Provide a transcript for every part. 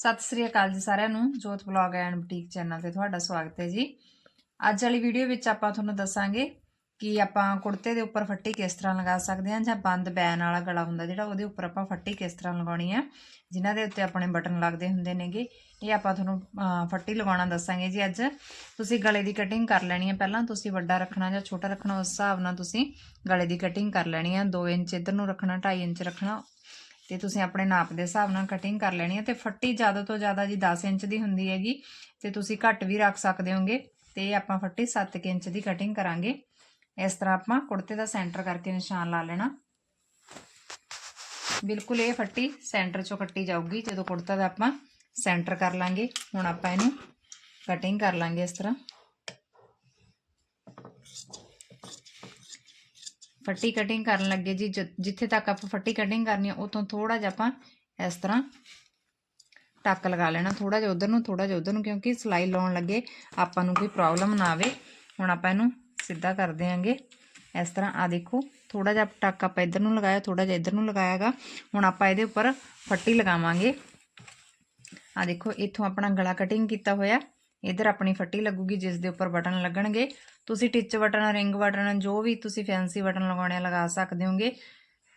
ਸਤਿ ਸ੍ਰੀ ਅਕਾਲ ਜੀ ਸਾਰਿਆਂ ਨੂੰ, ਜੋਤ ਵਲੌਗ ਐਂਡ ਬੁਟੀਕ ਚੈਨਲ ਤੇ ਤੁਹਾਡਾ ਸਵਾਗਤ ਹੈ ਜੀ। ਅੱਜ ਵਾਲੀ ਵੀਡੀਓ ਵਿੱਚ ਆਪਾਂ ਤੁਹਾਨੂੰ ਦੱਸਾਂਗੇ ਕਿ ਆਪਾਂ ਕੁੜਤੇ ਦੇ ਉੱਪਰ ਫੱਟੀ ਕਿਸ ਤਰ੍ਹਾਂ ਲਗਾ ਸਕਦੇ ਹਾਂ ਜਾਂ ਬੰਦ ਬੈਨ ਵਾਲਾ ਗਲਾ ਹੁੰਦਾ ਜਿਹੜਾ ਉਹਦੇ ਉੱਪਰ ਆਪਾਂ ਫੱਟੀ ਕਿਸ ਤਰ੍ਹਾਂ ਲਗਾਉਣੀ ਹੈ, ਜਿਨ੍ਹਾਂ ਦੇ ਉੱਤੇ ਆਪਣੇ ਬਟਨ ਲੱਗਦੇ ਹੁੰਦੇ ਨੇਗੇ। ਇਹ ਆਪਾਂ ਤੁਹਾਨੂੰ ਫੱਟੀ ਲਗਾਉਣਾ ਦੱਸਾਂਗੇ ਜੀ ਅੱਜ। ਤੁਸੀਂ ਗਲੇ ਦੀ ਕਟਿੰਗ ਕਰ ਲੈਣੀ ਹੈ ਪਹਿਲਾਂ, ਤੁਸੀਂ ਵੱਡਾ ਰੱਖਣਾ ਜਾਂ ਛੋਟਾ ਰੱਖਣਾ, ਉਸ ਹਿਸਾਬ ਨਾਲ ਤੁਸੀਂ ਗਲੇ ਦੀ ਕਟਿੰਗ ਕਰ ਲੈਣੀ ਹੈ। 2 ਇੰਚ ਇਧਰ ਨੂੰ ਰੱਖਣਾ 2.5 ਇੰਚ ਰੱਖਣਾ ਤੇ ਤੁਸੀਂ ਆਪਣੇ ਨਾਪ ਦੇ ਹਿਸਾਬ ਨਾਲ ਕਟਿੰਗ ਕਰ ਲੈਣੀ ਹੈ ਤੇ ਫੱਟੀ ਜ਼ਿਆਦਾ ਤੋਂ ਜ਼ਿਆਦਾ ਜੀ 10 ਇੰਚ ਦੀ ਹੁੰਦੀ ਹੈਗੀ ਤੇ ਤੁਸੀਂ ਘੱਟ ਵੀ ਰੱਖ ਸਕਦੇ ਹੋਗੇ ਤੇ ਇਹ ਆਪਾਂ ਫੱਟੀ 7 ਇੰਚ ਦੀ ਕਟਿੰਗ ਕਰਾਂਗੇ। ਇਸ ਤਰ੍ਹਾਂ ਆਪਾਂ ਕੁੜਤੇ ਦਾ ਸੈਂਟਰ ਕਰਕੇ ਨਿਸ਼ਾਨ ਲਾ ਲੈਣਾ। ਬਿਲਕੁਲ ਇਹ ਫੱਟੀ ਸੈਂਟਰ ਚੋਂ ਕੱਟੀ ਜਾਊਗੀ, ਜਦੋਂ ਕੁੜਤਾ ਦਾ ਆਪਾਂ ਸੈਂਟਰ ਕਰ ਲਾਂਗੇ। ਹੁਣ ਆਪਾਂ ਇਹਨੂੰ ਕਟਿੰਗ ਕਰ ਲਾਂਗੇ ਇਸ ਤਰ੍ਹਾਂ। ਫੱਟੀ ਕਟਿੰਗ ਕਰਨ ਲੱਗੇ ਜੀ, ਜ- ਜਿੱਥੇ ਤੱਕ ਆਪਾਂ ਫੱਟੀ ਕਟਿੰਗ ਕਰਨੀ ਹੈ ਉਤੋਂ ਥੋੜਾ ਜਿਹਾ ਆਪਾਂ ਇਸ ਤਰ੍ਹਾਂ ਟੱਕ ਲਗਾ ਲੈਣਾ ਥੋੜਾ ਜਿਹਾ ਉਧਰ ਨੂੰ ਥੋੜਾ ਜਿਹਾ ਉਧਰ ਨੂੰ, ਕਿਉਂਕਿ ਸਲਾਈ ਲਾਉਣ ਲੱਗੇ ਆਪਾਂ ਨੂੰ ਕੋਈ ਪ੍ਰੋਬਲਮ ਨਾ ਆਵੇ। ਹੁਣ ਆਪਾਂ ਇਹਨੂੰ ਸਿੱਧਾ ਕਰ ਦਿਆਂਗੇ। ਇਸ ਤਰ੍ਹਾਂ ਆ ਦੇਖੋ ਥੋੜਾ ਜਿਹਾ ਟੱਕ ਆਪਾਂ ਇੱਧਰ ਨੂੰ ਲਗਾਇਆ ਥੋੜਾ ਜਿਹਾ ਇੱਧਰ ਨੂੰ ਲਗਾਇਆਗਾ। ਹੁਣ ਆਪਾਂ ਇਹਦੇ ਉੱਪਰ ਫੱਟੀ ਲਗਾਵਾਂਗੇ। ਆ ਦੇਖੋ, ਇੱਥੋਂ ਆਪਣਾ ਗਲਾ ਕਟਿੰਗ ਕੀਤਾ ਹੋਇਆ। ਇਧਰ ਆਪਣੀ ਫੱਟੀ ਲੱਗੂਗੀ, ਜਿਸ ਦੇ ਉੱਪਰ ਬਟਨ ਲੱਗਣਗੇ। ਤੁਸੀਂ ਟਿੱਚ ਬਟਨ, ਰਿੰਗ ਬਟਨ, ਜੋ ਵੀ ਤੁਸੀਂ ਫੈਂਸੀ ਬਟਨ ਲਗਾਉਣੇ ਲਗਾ ਸਕਦੇ ਹੋਗੇ।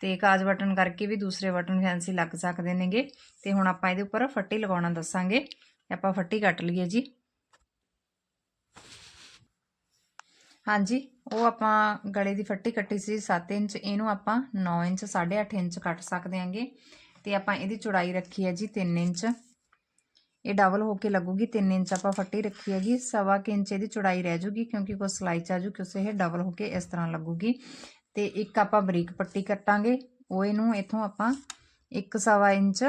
ਤੇ ਕਾਜ ਬਟਨ ਕਰਕੇ ਵੀ ਦੂਸਰੇ ਬਟਨ ਫੈਂਸੀ ਲੱਗ ਸਕਦੇ ਨੇਗੇ। ਤੇ ਹੁਣ ਆਪਾਂ ਇਹਦੇ ਉੱਪਰ ਫੱਟੀ ਲਗਾਉਣਾ ਦੱਸਾਂਗੇ। ਆਪਾਂ ਫੱਟੀ ਕੱਟ ਲਈਏ ਜੀ। ਹਾਂਜੀ, ਉਹ ਆਪਾਂ ਗਲੇ ਦੀ ਫੱਟੀ ਕੱਟੀ ਸੀ 7 ਇੰਚ, ਇਹਨੂੰ ਆਪਾਂ 9 ਇੰਚ 8.5 ਇੰਚ ਕੱਟ ਸਕਦੇ ਹਾਂਗੇ ਤੇ ਆਪਾਂ ਇਹਦੀ ਚੌੜਾਈ ਰੱਖੀ ਹੈ ਜੀ 3 ਇੰਚ। ਇਹ ਡਬਲ ਹੋ ਕੇ ਲੱਗੂਗੀ 3 ਇੰਚ ਆਪਾਂ ਫੱਟੀ ਰੱਖੀ ਹੈਗੀ, ਸਵਾ ਕੁ ਇੰਚ ਇਹਦੀ ਚੌੜਾਈ ਰਹਿ ਜੂਗੀ ਕਿਉਂਕਿ ਕੋਈ ਸਲਾਈ ਚ ਆਜੂ ਕਿਸੇ ਇਹ ਡਬਲ ਹੋ ਕੇ ਇਸ ਤਰ੍ਹਾਂ ਲੱਗੂਗੀ। ਤੇ ਇੱਕ ਆਪਾਂ ਬਰੀਕ ਪੱਟੀ ਕੱਟਾਂਗੇ, ਉਹ ਇਹਨੂੰ ਇਥੋਂ ਆਪਾਂ ਇੱਕ ਸਵਾ ਇੰਚ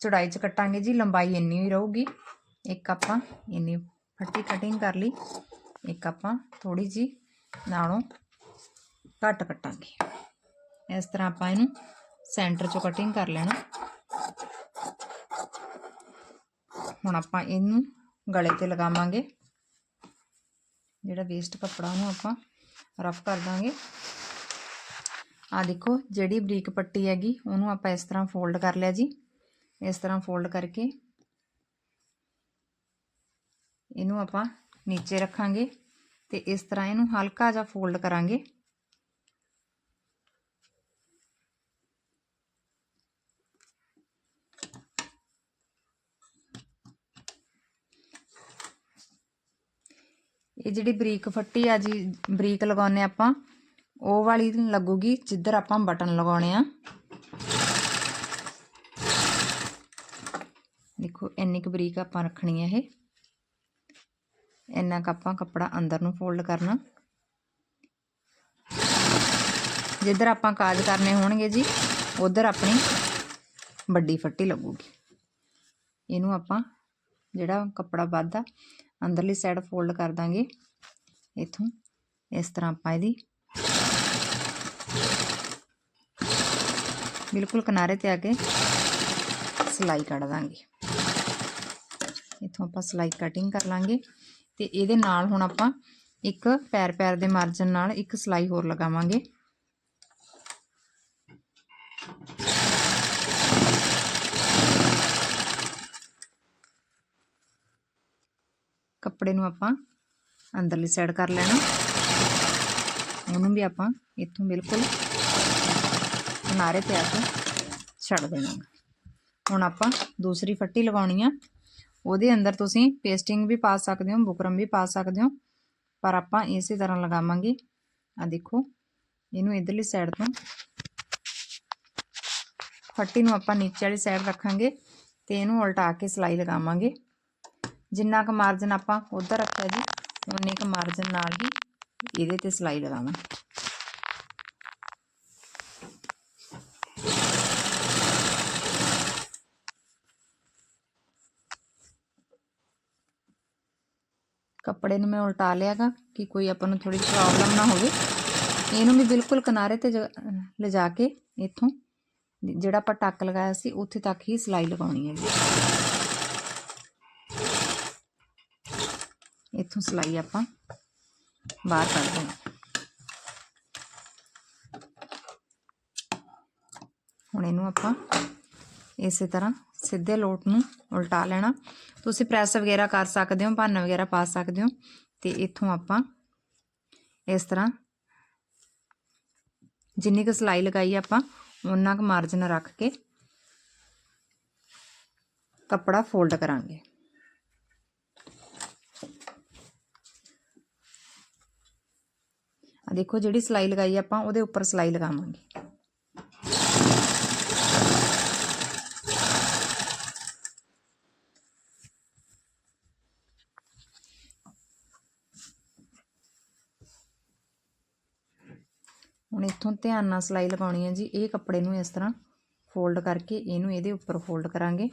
ਚੌੜਾਈ ਚ ਕੱਟਾਂਗੇ ਜੀ, ਲੰਬਾਈ ਇੰਨੀ ਹੀ ਰਹੂਗੀ। ਇੱਕ ਆਪਾਂ ਇੰਨੀ ਫੱਟੀ ਕਟਿੰਗ ਕਰ ਲਈ, ਇੱਕ ਆਪਾਂ ਥੋੜੀ ਜੀ ਨਾਲੋਂ ਘੱਟ ਕੱਟਾਂਗੇ। ਇਸ ਤਰ੍ਹਾਂ ਆਪਾਂ ਇਹਨੂੰ ਸੈਂਟਰ ਚੋਂ ਕਟਿੰਗ ਕਰ ਲੈਣਾ। ਹੁਣ ਆਪਾਂ ਇਹਨੂੰ ਗਲੇ ਤੇ ਲਗਾਵਾਂਗੇ। ਜਿਹੜਾ ਵੇਸਟ ਕੱਪੜਾ ਉਹਨੂੰ ਆਪਾਂ ਰਫ ਕਰ ਦਾਂਗੇ। ਆ ਦੇਖੋ ਜਿਹੜੀ ਬਰੀਕ ਪੱਟੀ ਹੈਗੀ, ਉਹਨੂੰ ਆਪਾਂ ਇਸ ਤਰ੍ਹਾਂ ਫੋਲਡ ਕਰ ਲਿਆ ਜੀ। ਇਸ ਤਰ੍ਹਾਂ ਫੋਲਡ ਕਰਕੇ ਇਹਨੂੰ ਆਪਾਂ ਨੀਚੇ ਰੱਖਾਂਗੇ ਤੇ ਇਸ ਤਰ੍ਹਾਂ ਇਹਨੂੰ ਹਲਕਾ ਜਿਹਾ ਫੋਲਡ ਕਰਾਂਗੇ। ਇਹ ਜਿਹੜੀ ਬਰੀਕ ਫੱਟੀ ਆ ਜੀ, ਬਰੀਕ ਲਗਾਉਨੇ ਆਪਾਂ, ਉਹ ਵਾਲੀ ਲੱਗੂਗੀ ਜਿੱਧਰ ਆਪਾਂ ਬਟਨ ਲਗਾਉਣੇ ਆ। ਦੇਖੋ, ਇੰਨੀ ਕੁ ਬਰੀਕ ਆਪਾਂ ਰੱਖਣੀ ਹੈ ਇਹ। ਇੰਨਾ ਕੁ ਆਪਾਂ ਕੱਪੜਾ ਅੰਦਰ ਨੂੰ ਫੋਲਡ ਕਰਨਾ। ਜਿੱਧਰ ਆਪਾਂ ਕਾਜ ਕਰਨੇ ਹੋਣਗੇ ਜੀ, ਉਧਰ ਆਪਣੀ ਵੱਡੀ ਫੱਟੀ ਲੱਗੂਗੀ। ਇਹਨੂੰ ਆਪਾਂ ਜਿਹੜਾ ਕੱਪੜਾ ਵੱਧਦਾ ਅੰਦਰਲੀ ਸਾਈਡ ਫੋਲਡ ਕਰ ਦਾਂਗੇ। ਇਥੋਂ, ਇਸ ਤਰ੍ਹਾਂ ਆਪਾਂ ਇਹਦੀ ਬਿਲਕੁਲ ਕਿਨਾਰੇ ਤੇ ਆ ਕੇ ਸਿਲਾਈ ਕੱਢ ਦਾਂਗੇ। ਇਥੋਂ ਆਪਾਂ ਸਿਲਾਈ ਕਟਿੰਗ ਕਰ ਲਾਂਗੇ ਤੇ ਇਹਦੇ ਨਾਲ ਹੁਣ ਆਪਾਂ ਇੱਕ ਪੈਰ ਪੈਰ ਦੇ ਮਾਰਜਨ ਨਾਲ ਇੱਕ ਸਿਲਾਈ ਹੋਰ ਲਗਾਵਾਂਗੇ। ਕੱਪੜੇ ਨੂੰ ਆਪਾਂ ਅੰਦਰਲੀ ਸਾਈਡ ਕਰ ਲੈਣਾ। ਉਹਨੂੰ ਵੀ ਆਪਾਂ ਇੱਥੋਂ ਬਿਲਕੁਲ ਕਿਨਾਰੇ ਤੇ ਆ ਕੇ ਛੱਡ ਦੇਣਾ। ਹੁਣ ਆਪਾਂ ਦੂਸਰੀ ਫੱਟੀ ਲਗਾਉਣੀ ਆ। ਉਹਦੇ ਅੰਦਰ ਤੁਸੀਂ ਪੇਸਟਿੰਗ ਵੀ ਪਾ ਸਕਦੇ ਹੋ, ਬੁਕਰਮ ਵੀ ਪਾ ਸਕਦੇ ਹੋ। ਪਰ ਆਪਾਂ ਇਸੇ ਤਰ੍ਹਾਂ ਲਗਾਵਾਂਗੇ। ਆ ਦੇਖੋ, ਇਹਨੂੰ ਇਧਰਲੀ ਸਾਈਡ ਤੋਂ ਫੱਟੀ ਨੂੰ ਆਪਾਂ ਨੀਚੇ ਵਾਲੀ ਸਾਈਡ ਰੱਖਾਂਗੇ ਤੇ ਇਹਨੂੰ ਉਲਟਾ ਕੇ ਸਿਲਾਈ ਲਗਾਵਾਂਗੇ। ਜਿੰਨਾ ਕੁ ਮਾਰਜਨ ਆਪਾਂ ਉਧਰ ਰੱਖਿਆ ਜੀ ਉਨੇ ਕੁ ਮਾਰਜਨ ਨਾਲ ਹੀ ਇਹਦੇ ਤੇ ਸਿਲਾਈ ਲਗਾਵਾਂ ਕੱਪੜੇ ਨੂੰ ਮੈਂ ਉਲਟਾ ਲਿਆਗਾ ਕਿ ਕੋਈ ਆਪਾਂ ਨੂੰ ਥੋੜੀ ਪ੍ਰੋਬਲਮ ਨਾ ਹੋਵੇ ਇਹਨੂੰ ਵੀ ਬਿਲਕੁਲ ਕਿਨਾਰੇ ਤੇ ਜ- ਲਿਜਾ ਕੇ ਇੱਥੋਂ ਜਿਹੜਾ ਆਪਾਂ ਟੱਕ ਲਗਾਇਆ ਸੀ ਉੱਥੇ ਤੱਕ ਹੀ ਸਿਲਾਈ ਲਗਾਉਣੀ ਹੈ ਇੱਥੋਂ ਸਿਲਾਈ ਆਪਾਂ ਬਾਹਰ ਕੱਢ ਦੇਣੀ। ਹੁਣ ਇਹਨੂੰ ਆਪਾਂ ਇਸੇ ਤਰ੍ਹਾਂ ਸਿੱਧੇ ਲੋਟ ਨੂੰ ਉਲਟਾ ਲੈਣਾ। ਤੁਸੀਂ ਪ੍ਰੈਸ ਵਗੈਰਾ ਕਰ ਸਕਦੇ ਹੋ, ਭੰਨ ਵਗੈਰਾ ਪਾ ਸਕਦੇ ਹੋ ਤੇ ਇੱਥੋਂ ਆਪਾਂ ਇਸ ਤਰ੍ਹਾਂ ਜਿੰਨੀ ਕੁ ਸਲਾਈ ਲਗਾਈ ਆਪਾਂ ਉਨਾ ਕੁ ਮਾਰਜਨ ਰੱਖ ਕੇ ਕੱਪੜਾ ਫੋਲਡ ਕਰਾਂਗੇ। ਆ ਦੇਖੋ ਜਿਹੜੀ ਸਲਾਈ ਲਗਾਈ ਆਪਾਂ ਉਹਦੇ ਉੱਪਰ ਸਲਾਈ ਲਗਾਵਾਂਗੇ। ਹੁਣ ਇੱਥੋਂ ਧਿਆਨ ਨਾਲ ਸਲਾਈ ਲਗਾਉਣੀ ਹੈ ਜੀ, ਇਹ ਕੱਪੜੇ ਨੂੰ ਇਸ ਤਰ੍ਹਾਂ ਫੋਲਡ ਕਰਕੇ ਇਹਨੂੰ ਇਹਦੇ ਉੱਪਰ ਫੋਲਡ ਕਰਾਂਗੇ।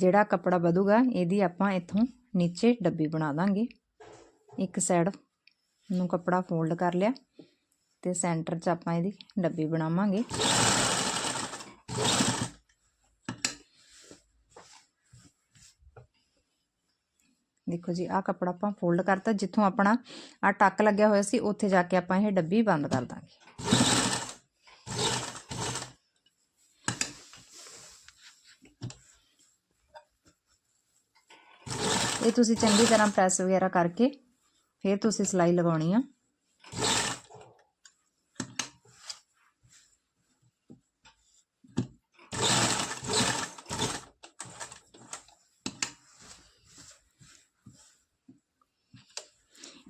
ਜਿਹੜਾ ਕੱਪੜਾ ਵਧੂਗਾ, ਇਹਦੀ ਆਪਾਂ ਇੱਥੋਂ ਨੀਚੇ ਡੱਬੀ ਬਣਾ ਦਾਂਗੇ। ਇੱਕ ਸਾਈਡ ਨੂੰ ਕੱਪੜਾ ਫੋਲਡ ਕਰ ਲਿਆ ਤੇ ਸੈਂਟਰ 'ਚ ਆਪਾਂ ਇਹਦੀ ਡੱਬੀ ਬਣਾਵਾਂਗੇ। ਦੇਖੋ ਜੀ, ਆਹ ਕੱਪੜਾ ਆਪਾਂ ਫੋਲਡ ਕਰਤਾ, ਜਿੱਥੋਂ ਆਪਣਾ ਆ ਟੱਕ ਲੱਗਿਆ ਹੋਇਆ ਸੀ, ਉੱਥੇ ਜਾ ਕੇ ਆਪਾਂ ਇਹ ਡੱਬੀ ਬੰਦ ਕਰ ਦਾਂਗੇ। ਇਹ ਤੁਸੀਂ ਚੰਗੀ ਤਰ੍ਹਾਂ ਪ੍ਰੈਸ ਵਗੈਰਾ ਕਰਕੇ ਫਿਰ ਤੁਸੀਂ ਸਿਲਾਈ ਲਗਾਉਣੀ ਆ।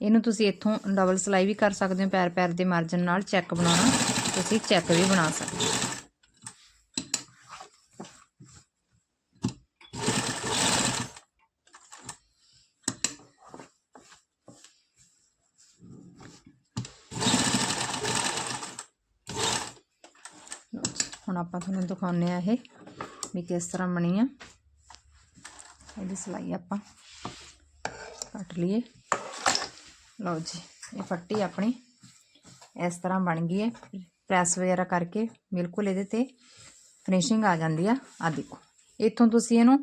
ਇਹਨੂੰ ਤੁਸੀਂ ਇੱਥੋਂ ਡਬਲ ਸਿਲਾਈ ਵੀ ਕਰ ਸਕਦੇ ਹੋ ਪੈਰ ਪੈਰ ਦੇ ਮਾਰਜਨ ਨਾਲ ਚੈੱਕ ਬਣਾਉਣਾ, ਤੁਸੀਂ ਚੈੱਕ ਵੀ ਬਣਾ ਸਕਦੇ ਹੋ ਲਓ ਜੀ, ਹੁਣ ਆਪਾਂ ਤੁਹਾਨੂੰ ਦਿਖਾਉਂਦੇ ਆ ਇਹ ਵੀ ਕਿਸ ਤਰ੍ਹਾਂ ਬਣੀ ਆ। ਇਹਦੀ ਸਿਲਾਈ ਆਪਾਂ ਕੱਟ ਲਈਏ। ਲਓ ਜੀ, ਇਹ ਫੱਟੀ ਆਪਣੀ ਇਸ ਤਰ੍ਹਾਂ ਬਣ ਗਈ ਹੈ। ਪ੍ਰੈਸ ਵਗੈਰਾ ਕਰਕੇ ਬਿਲਕੁਲ ਇਹਦੇ ਤੇ ਫਿਨਿਸ਼ਿੰਗ ਆ ਜਾਂਦੀ ਆ। ਆ ਦੇਖੋ, ਇੱਥੋਂ ਤੁਸੀਂ ਇਹਨੂੰ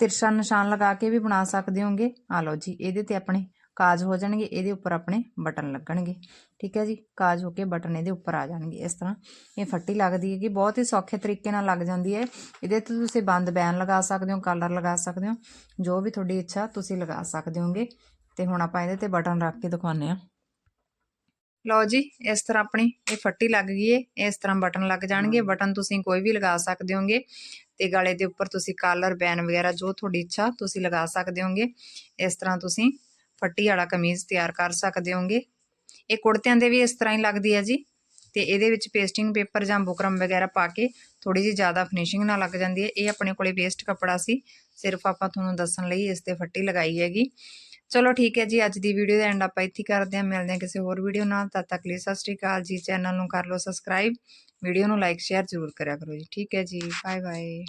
ਤਿਰਛਾ ਨਿਸ਼ਾਨ ਲਗਾ ਕੇ ਵੀ ਬਣਾ ਸਕਦੇ ਹੋਗੇ। ਆ ਲਓ ਜੀ, ਇਹਦੇ ਤੇ ਆਪਣੇ ਕਾਜ ਹੋ ਜਾਣਗੇ, ਇਹਦੇ ਉੱਪਰ ਆਪਣੇ ਬਟਨ ਲੱਗਣਗੇ। ਠੀਕ ਹੈ ਜੀ, ਕਾਜ ਹੋ ਕੇ ਬਟਨ ਇਹਦੇ ਉੱਪਰ ਆ ਜਾਣਗੇ। ਇਸ ਤਰ੍ਹਾਂ ਇਹ ਫੱਟੀ ਲੱਗਦੀ ਹੈਗੀ, ਬਹੁਤ ਹੀ ਸੌਖੇ ਤਰੀਕੇ ਨਾਲ ਲੱਗ ਜਾਂਦੀ ਹੈ। ਇਹਦੇ ਤੇ ਤੁਸੀਂ ਬੰਦ ਬੈਨ ਲਗਾ ਸਕਦੇ ਹੋ, ਕਲਰ ਲਗਾ ਸਕਦੇ ਹੋ, ਜੋ ਵੀ ਤੁਹਾਡੀ ਇੱਛਾ ਤੁਸੀਂ ਲਗਾ ਸਕਦੇ ਹੋਗੇ। ਤੇ ਹੁਣ ਆਪਾਂ ਇਹਦੇ ਤੇ ਬਟਨ ਰੱਖ ਕੇ ਦਿਖਾਉਂਦੇ ਆ ਲਓ ਜੀ, ਇਸ ਤਰ੍ਹਾਂ ਆਪਣੀ ਇਹ ਫੱਟੀ ਲੱਗ ਗਈ ਏ ਇਸ ਤਰ੍ਹਾਂ ਬਟਨ ਲੱਗ ਜਾਣਗੇ। ਬਟਨ ਤੁਸੀਂ ਕੋਈ ਵੀ ਲਗਾ ਸਕਦੇ ਹੋਗੇ ਤੇ ਗਲੇ ਦੇ ਉੱਪਰ ਤੁਸੀਂ ਕਾਲਰ, ਬੈਨ ਵਗੈਰਾ ਜੋ ਤੁਹਾਡੀ ਇੱਛਾ ਤੁਸੀਂ ਲਗਾ ਸਕਦੇ ਹੋਗੇ। ਇਸ ਤਰ੍ਹਾਂ ਤੁਸੀਂ ਫੱਟੀ ਵਾਲਾ ਕਮੀਜ਼ ਤਿਆਰ ਕਰ ਸਕਦੇ ਹੋਗੇ। ਇਹ ਕੁੜਤਿਆਂ ਦੇ ਵੀ ਇਸ ਤਰ੍ਹਾਂ ਹੀ ਲੱਗਦੀ ਹੈ ਜੀ। ਤੇ ਇਹਦੇ ਵਿੱਚ ਪੇਸਟਿੰਗ ਪੇਪਰ ਜਾਂ ਬੁਕਰਮ ਵਗੈਰਾ ਪਾ ਕੇ ਥੋੜੀ ਜਿਹੀ ਜ਼ਿਆਦਾ ਫਿਨਿਸ਼ਿੰਗ ਨਾਲ ਲੱਗ ਜਾਂਦੀ ਹੈ। ਇਹ ਆਪਣੇ ਕੋਲੇ ਵੇਸਟ ਕੱਪੜਾ ਸੀ। ਸਿਰਫ ਆਪਾਂ ਤੁਹਾਨੂੰ ਦੱਸਣ ਲਈ ਇਸ ਤੇ ਫੱਟੀ ਲਗਾਈ ਹੈਗੀ। ਚਲੋ ਠੀਕ ਹੈ ਜੀ, ਅੱਜ ਦੀ ਵੀਡੀਓ ਦਾ ਐਂਡ ਆਪਾਂ ਇੱਥੇ ਕਰਦੇ ਹਾਂ। ਮਿਲਦੇ ਹਾਂ ਕਿਸੇ ਹੋਰ ਵੀਡੀਓ ਨਾਲ। ਤਦ ਤੱਕ ਲਈ ਸਤਿ ਸ਼੍ਰੀ ਅਕਾਲ ਜੀ। ਚੈਨਲ ਨੂੰ ਕਰ ਲਓ ਸਬਸਕ੍ਰਾਈਬ ਵੀਡੀਓ ਨੂੰ ਲਾਈਕ ਸ਼ੇਅਰ ਜ਼ਰੂਰ ਕਰਿਆ ਕਰੋ ਜੀ। ਠੀਕ ਹੈ ਜੀ। Bye bye